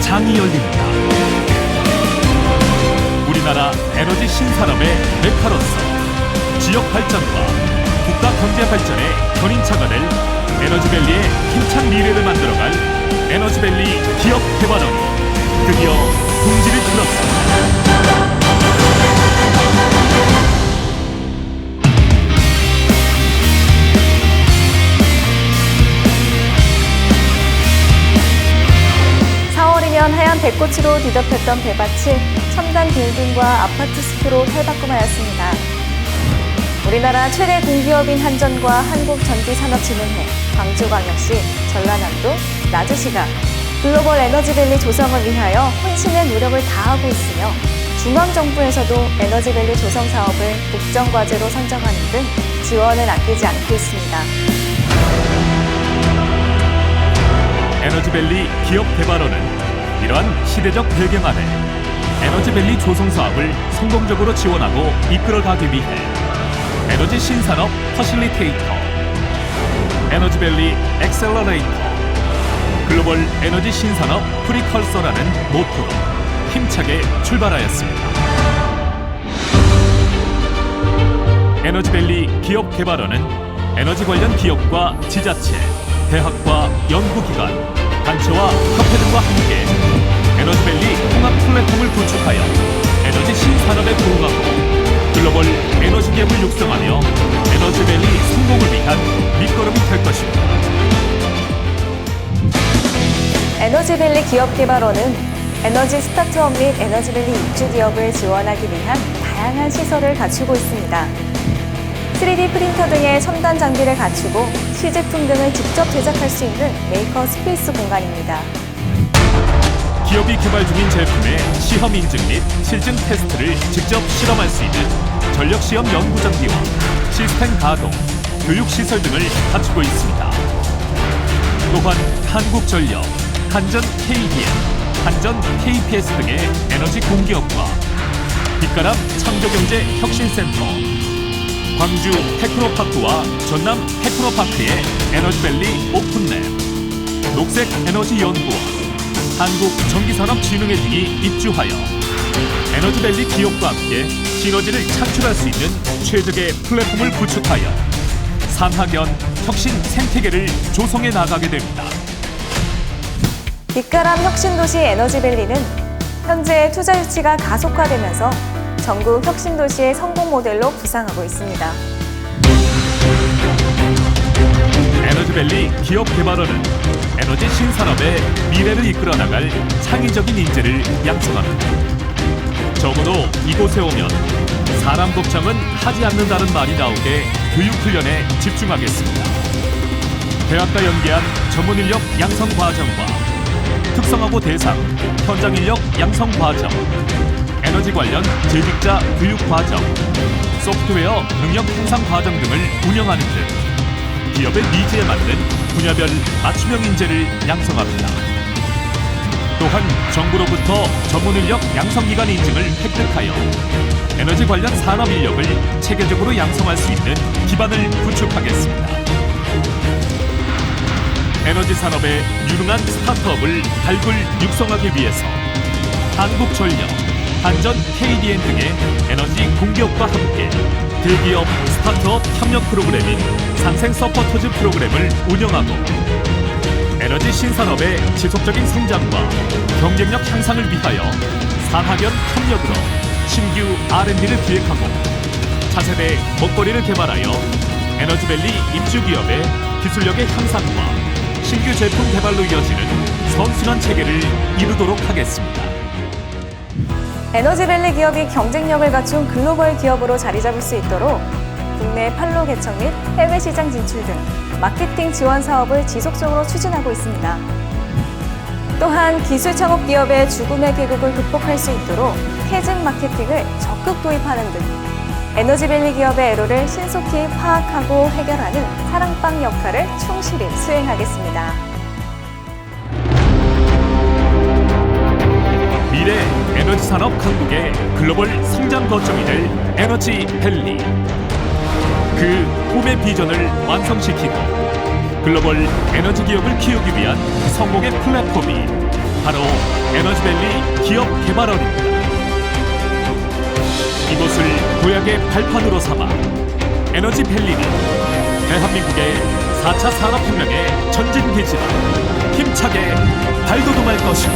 장이 열립니다. 우리나라 에너지 신산업의 메카로서 지역 발전과 국가 경제 발전의 견인차가 될 에너지밸리의 힘찬 미래를 만들어갈 에너지밸리 기업 개발원이 드디어 공지를 불렀습니다. 배꽃으로 뒤덮였던 배밭이 첨단 빌딩과 아파트 숲으로 탈바꿈하였습니다. 우리나라 최대 공기업인 한전과 한국전기산업진흥회, 광주광역시, 전라남도, 나주시가 글로벌 에너지밸리 조성을 위하여 혼신의 노력을 다하고 있으며 중앙정부에서도 에너지밸리 조성 사업을 국정과제로 선정하는 등 지원을 아끼지 않고 있습니다. 에너지밸리 기업 개발원은 이러한 시대적 배경 아래 에너지밸리 조성 사업을 성공적으로 지원하고 이끌어가기 위해 에너지 신산업 퍼실리테이터, 에너지밸리 엑셀러레이터, 글로벌 에너지 신산업 프리컬서라는 모토로 힘차게 출발하였습니다. 에너지밸리 기업 개발원은 에너지 관련 기업과 지자체, 대학과 연구기관, 단체와 협회 등과 함께 에너지밸리 통합 플랫폼을 구축하여 에너지 신산업에 부응하고 글로벌 에너지 기업을 육성하며 에너지밸리 성공을 위한 밑거름이 될 것입니다. 에너지밸리 기업개발원은 에너지 스타트업 및 에너지밸리 입주 기업을 지원하기 위한 다양한 시설을 갖추고 있습니다. 3D 프린터 등의 첨단 장비를 갖추고 시제품 등을 직접 제작할 수 있는 메이커 스페이스 공간입니다. 기업이 개발 중인 제품의 시험 인증 및 실증 테스트를 직접 실험할 수 있는 전력 시험 연구 장비와 시스템 가동, 교육 시설 등을 갖추고 있습니다. 또한 한국전력, 한전 KDM, 한전 KPS 등의 에너지 공기업과 빛가람 창조경제 혁신센터, 광주 테크노파크와 전남 테크노파크의 에너지밸리 오픈랩, 녹색 에너지 연구원, 한국전기산업진흥회 등이 입주하여 에너지밸리 기업과 함께 시너지를 창출할 수 있는 최적의 플랫폼을 구축하여 산학연 혁신 생태계를 조성해 나가게 됩니다. 빛가람 혁신도시 에너지밸리는 현재 투자 유치가 가속화되면서 전국 혁신도시의 성공 모델로 부상하고 있습니다. 에너지밸리 기업 개발원은 에너지 신산업의 미래를 이끌어 나갈 창의적인 인재를 양성합니다. 적어도 이곳에 오면 사람 독점은 하지 않는다는 말이 나오게 교육 훈련에 집중하겠습니다. 대학과 연계한 전문 인력 양성 과정과 특성화고 대상 현장 인력 양성 과정, 에너지 관련 재직자 교육 과정, 소프트웨어 능력 향상 과정 등을 운영하는 등 기업의 니즈에 맞는 분야별 맞춤형 인재를 양성합니다. 또한 정부로부터 전문 인력 양성 기관 인증을 획득하여 에너지 관련 산업 인력을 체계적으로 양성할 수 있는 기반을 구축하겠습니다. 에너지 산업의 유능한 스타트업을 발굴 육성하기 위해서 한국전력, 한전 KDN 등의 에너지 공기업과 함께 대기업 스타트업 협력 프로그램인 상생 서포터즈 프로그램을 운영하고 에너지 신산업의 지속적인 성장과 경쟁력 향상을 위하여 산학연 협력으로 신규 R&D를 기획하고 차세대 먹거리를 개발하여 에너지밸리 입주 기업의 기술력의 향상과 신규 제품 개발로 이어지는 선순환 체계를 이루도록 하겠습니다. 에너지밸리 기업이 경쟁력을 갖춘 글로벌 기업으로 자리 잡을 수 있도록 국내 판로 개척 및 해외 시장 진출 등 마케팅 지원 사업을 지속적으로 추진하고 있습니다. 또한 기술 창업 기업의 죽음의 계곡을 극복할 수 있도록 캐즘 마케팅을 적극 도입하는 등 에너지밸리 기업의 애로를 신속히 파악하고 해결하는 사랑방 역할을 충실히 수행하겠습니다. 미래 에너지 산업 강국의 글로벌 성장 거점이 될 에너지 밸리. 그 꿈의 비전을 완성시키고 글로벌 에너지 기업을 키우기 위한 성공의 플랫폼이 바로 에너지 밸리 기업 개발원입니다. 이곳을 도약의 발판으로 삼아 에너지 밸리는 대한민국의 4차 산업혁명의 전진 기지로 힘차게 態度止まり講習